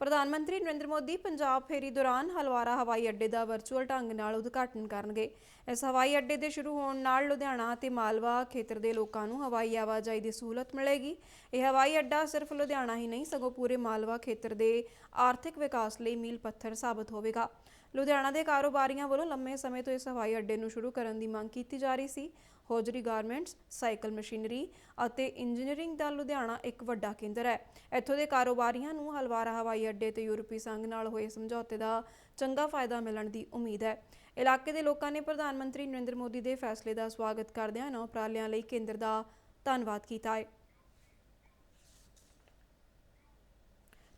ਪ੍ਰਧਾਨ ਮੰਤਰੀ ਨਰਿੰਦਰ ਮੋਦੀ ਪੰਜਾਬ ਫੇਰੀ ਦੌਰਾਨ ਹਲਵਾਰਾ ਹਵਾਈ ਅੱਡੇ ਦਾ ਵਰਚੁਅਲ ਢੰਗ ਨਾਲ ਉਦਘਾਟਨ ਕਰਨਗੇ। ਇਸ ਹਵਾਈ ਅੱਡੇ ਦੇ ਸ਼ੁਰੂ ਹੋਣ ਨਾਲ ਲੁਧਿਆਣਾ ਅਤੇ ਮਾਲਵਾ ਖੇਤਰ ਦੇ ਲੋਕਾਂ ਨੂੰ ਹਵਾਈ ਆਵਾਜਾਈ ਦੀ ਸਹੂਲਤ ਮਿਲੇਗੀ। ਇਹ ਹਵਾਈ ਅੱਡਾ ਸਿਰਫ ਲੁਧਿਆਣਾ ਹੀ ਨਹੀਂ, ਸਗੋਂ ਪੂਰੇ ਮਾਲਵਾ ਖੇਤਰ ਦੇ ਆਰਥਿਕ ਵਿਕਾਸ ਲਈ ਮੀਲ ਪੱਥਰ ਸਾਬਤ ਹੋਵੇਗਾ। ਲੁਧਿਆਣਾ ਦੇ ਕਾਰੋਬਾਰੀਆਂ ਵੱਲੋਂ ਲੰਮੇ ਸਮੇਂ ਤੋਂ ਇਸ ਹਵਾਈ ਅੱਡੇ ਨੂੰ ਸ਼ੁਰੂ ਕਰਨ ਦੀ ਮੰਗ ਕੀਤੀ ਜਾ ਰਹੀ ਸੀ। ਹੋਜਰੀ ਗਾਰਮੈਂਟਸ, ਸਾਈਕਲ ਮਸ਼ੀਨਰੀ ਅਤੇ ਇੰਜੀਨੀਅਰਿੰਗ ਦਾ ਲੁਧਿਆਣਾ ਇੱਕ ਵੱਡਾ ਕੇਂਦਰ ਹੈ। ਇੱਥੋਂ ਦੇ ਕਾਰੋਬਾਰੀਆਂ ਨੂੰ ਹਲਵਾਰਾ ਹਵਾਈ ਅੱਡੇ ਤੇ ਯੂਰਪੀ ਸੰਘ ਨਾਲ ਹੋਏ ਸਮਝੌਤੇ ਦਾ ਚੰਗਾ ਫਾਇਦਾ ਮਿਲਣ ਦੀ ਉਮੀਦ ਹੈ। ਇਲਾਕੇ ਦੇ ਲੋਕਾਂ ਨੇ ਪ੍ਰਧਾਨ ਮੰਤਰੀ ਨਰਿੰਦਰ ਮੋਦੀ ਦੇ ਫੈਸਲੇ ਦਾ ਸਵਾਗਤ ਕਰਦਿਆਂ ਨੌ ਉਪਰਾਲਿਆਂ ਲਈ ਕੇਂਦਰ ਦਾ ਧੰਨਵਾਦ ਕੀਤਾ ਹੈ।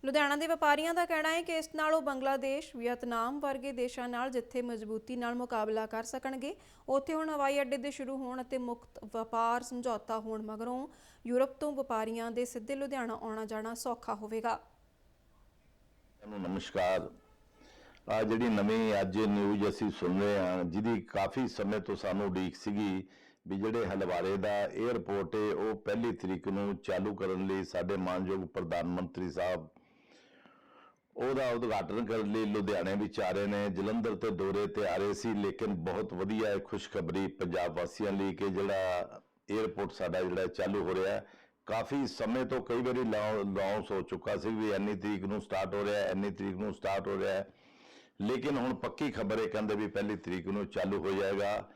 ਲੁਧਿਆਣਾ ਦੇ ਵਪਾਰੀਆਂ ਦਾ ਕਹਿਣਾ ਹੈ ਕਿ ਇਸ ਨਾਲ ਉਹ ਬੰਗਲਾਦੇਸ਼, ਵੀਅਤਨਾਮ ਵਰਗੇ ਦੇਸ਼ਾਂ ਨਾਲ ਜਿੱਥੇ ਮਜ਼ਬੂਤੀ ਨਾਲ ਮੁਕਾਬਲਾ ਕਰ ਸਕਣਗੇ, ਉੱਥੇ ਹੁਣ ਹਵਾਈ ਅੱਡੇ ਦੇ ਸ਼ੁਰੂ ਹੋਣ ਅਤੇ ਮੁਕਤ ਵਪਾਰ ਸਮਝੌਤਾ ਹੋਣ ਮਗਰੋਂ ਯੂਰਪ ਤੋਂ ਵਪਾਰੀਆਂ ਦੇ ਸਿੱਧੇ ਲੁਧਿਆਣਾ ਆਉਣਾ ਜਾਣਾ ਸੌਖਾ ਹੋਵੇਗਾ। ਨੂੰ ਨਮਸਕਾਰ। ਆ ਜਿਹੜੀ ਨਵੀਂ ਅੱਜ ਨਿਊਜ਼ ਅਸੀਂ ਸੁਣ ਰਹੇ ਹਾਂ, ਜਿਹਦੀ ਕਾਫੀ ਸਮੇਂ ਤੋਂ ਸਾਨੂੰ ਉਡੀਕ ਸੀਗੀ ਵੀ ਜਿਹੜੇ ਹਲਵਾਰੇ ਦਾ 에ਅਰਪੋਰਟ ਹੈ ਉਹ ਪਹਿਲੀ ਤਰੀਕ ਨੂੰ ਚਾਲੂ ਕਰਨ ਲਈ ਸਾਡੇ ਮਾਨਯੋਗ ਪ੍ਰਧਾਨ ਮੰਤਰੀ ਸਾਹਿਬ ਉਹਦਾ ਉਦਘਾਟਨ ਕਰਨ ਲਈ ਲੁਧਿਆਣੇ ਵਿੱਚ ਆ ਰਹੇ ਨੇ। ਜਲੰਧਰ ਤੇ ਦੌਰੇ ਤੇ ਆ ਰਹੇ ਸੀ, ਲੇਕਿਨ ਬਹੁਤ ਵਧੀਆ ਹੈ ਖੁਸ਼ਖਬਰੀ ਪੰਜਾਬ ਵਾਸੀਆਂ ਲਈ ਕਿ ਜਿਹੜਾ 에ਅਰਪੋਰਟ ਸਾਡਾ ਜਿਹੜਾ ਚਾਲੂ ਹੋ ਰਿਹਾ ਕਾਫੀ ਸਮੇਂ ਤੋਂ ਕਈ ਵਾਰੀ ਲਾਂਚ ਹੋ ਚੁੱਕਾ ਸੀ ਵੀ ਇੰਨੀ ਤਰੀਕ ਨੂੰ ਸਟਾਰਟ ਹੋ ਰਿਹਾ ਹੈ ਇੰਨੀ ਤਰੀਕ ਨੂੰ ਸਟਾਰਟ ਹੋ ਰਿਹਾ ਲੇਕਿਨ ਹੁਣ ਪੱਕੀ ਖਬਰ ਇਹ ਕਹਿੰਦੇ ਵੀ ਪਹਿਲੀ ਤਰੀਕ ਨੂੰ ਚਾਲੂ ਹੋ ਜਾਏਗਾ।